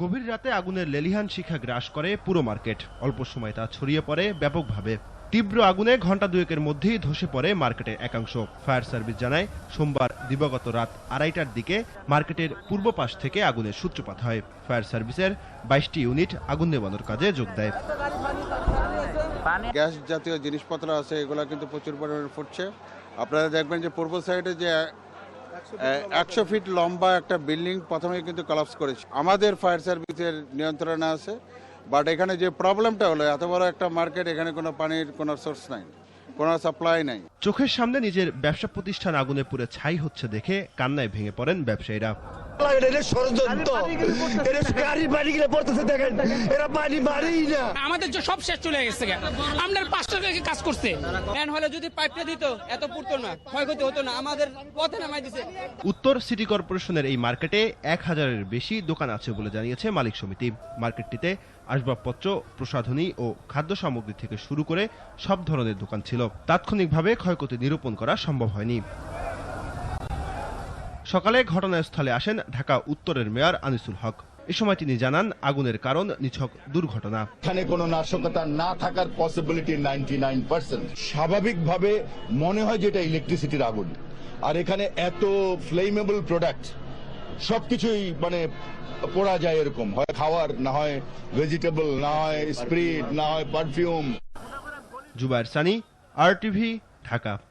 গভীর রাতে আগুনের লেলিহান শিখা গ্রাস করে পুরো মার্কেট। অল্প সময় তা ছড়িয়ে পড়ে ব্যাপকভাবে। তীব্র আগুনে ঘণ্টা দুয়েকের মধ্যেই ধসে পড়ে মার্কেটের একাংশ। ফায়ার সার্ভিস জানায়, সোমবার দিবাগত রাত আড়াইটার দিকে মার্কেটের পূর্ব পাশ থেকে আগুনের সূত্রপাত হয়। ফায়ার সার্ভিসের বাইশটি ইউনিট আগুন নেবানোর কাজে যোগ দেয়। গ্যাস জাতীয় জিনিসপত্র আছে, এগুলো কিন্তু প্রচুর পরিমাণে ফুটছে। আপনারা দেখবেন যে পূর্ব সাইডে যে একশো ফিট লম্বা একটা বিল্ডিং প্রথমে কিন্তু কলাপস করেছে। আমাদের ফায়ার সার্ভিসের নিয়ন্ত্রণে আছে বাট এখানে যে প্রবলেমটা হলো এত বড় একটা মার্কেট এখানে কোনো পানির কোনো সোর্স নাই কোনো সাপ্লাই নাই। চোখের সামনে নিজের ব্যবসা প্রতিষ্ঠান আগুনে পুড়ে ছাই হচ্ছে দেখে কান্নায় ভেঙে পড়েন ব্যবসায়ীরা। এটা ষড়যন্ত্র। এটা গাড়ি বাড়ি গিয়ে পড়তেছে দেখেন। এরা পানি মারেই না। আমাদের যে সব শেষ চলে গেছে আমরা পাঁচটা কাজ করছে। হলে যদি পাইপটা দিত এত পুড়তো না ক্ষয়ক্ষতি হতো না আমাদের পথে নামাই দিছে। উত্তর সিটি কর্পোরেশনের এই মার্কেটে এক হাজারের বেশি দোকান আছে বলে জানিয়েছে মালিক সমিতি। মার্কেটটিতে আসবাবপত্র প্রসাধনী ও খাদ্য সামগ্রী থেকে শুরু করে সব ধরনের দোকান ছিল। তাৎক্ষণিকভাবে ক্ষয়ক্ষতি নিরূপণ করা সম্ভব হয়নি। সকালে ঘটনাস্থলে আসেন ঢাকা উত্তরের মেয়র আনিসুল হক। এ সময় তিনি জানান আগুনের কারণ নিছক দুর্ঘটনা। এখানে কোনো নাশকতা না থাকার পসিবিলিটি নাইনটি নাইন পার্সেন্ট স্বাভাবিকভাবে মনে হয় যেটা ইলেকট্রিসিটির আগুন। আর এখানে এত ফ্লেমেবল প্রোডাক্ট সবকিছুই মানে পড়া যায় এরকম। হয় খাওয়ার না হয় ভেজিটেবল না হয় স্প্রিট না হয় পারফিউম জুবায়ের সানি আর টিভি ঢাকা।